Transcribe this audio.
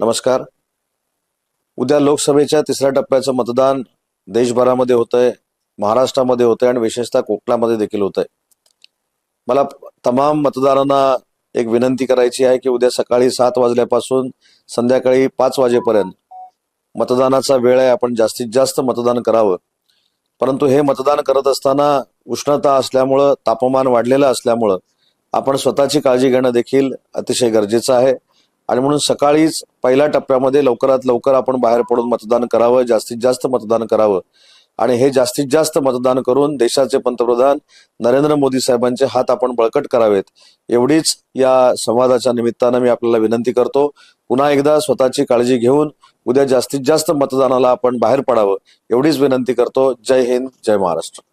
नमस्कार. उद्या लोकसभेच्या तिसऱ्या टप्प्याचं मतदान देशभरामध्ये होतंय महाराष्ट्रामध्ये होतंय आणि विशेषतः कोकणामध्ये देखील होतंय. मला तमाम मतदारांना एक विनंती करायची आहे की उद्या सकाळी सात वाजल्यापासून संध्याकाळी पाच वाजेपर्यंत मतदानाचा वेळ आहे आपण जास्तीत जास्त मतदान करावं. परंतु हे मतदान करत असताना उष्णता असल्यामुळं तापमान वाढलेलं असल्यामुळं आपण स्वतःची काळजी घेणं देखील अतिशय गरजेचं आहे. आणि म्हणून सकाळीच पहिल्या टप्प्यामध्ये लवकरात लवकर आपण बाहेर पडून मतदान करावं जास्तीत जास्त मतदान करावं. आणि हे जास्तीत जास्त मतदान करून देशाचे पंतप्रधान नरेंद्र मोदी साहेबांचे हात आपण बळकट करावेत. एवढीच या संवादाच्या निमित्तानं मी आपल्याला विनंती करतो. पुन्हा एकदा स्वतःची काळजी घेऊन उद्या जास्तीत जास्त मतदानाला आपण बाहेर पडावं एवढीच विनंती करतो. जय हिंद जय महाराष्ट्र.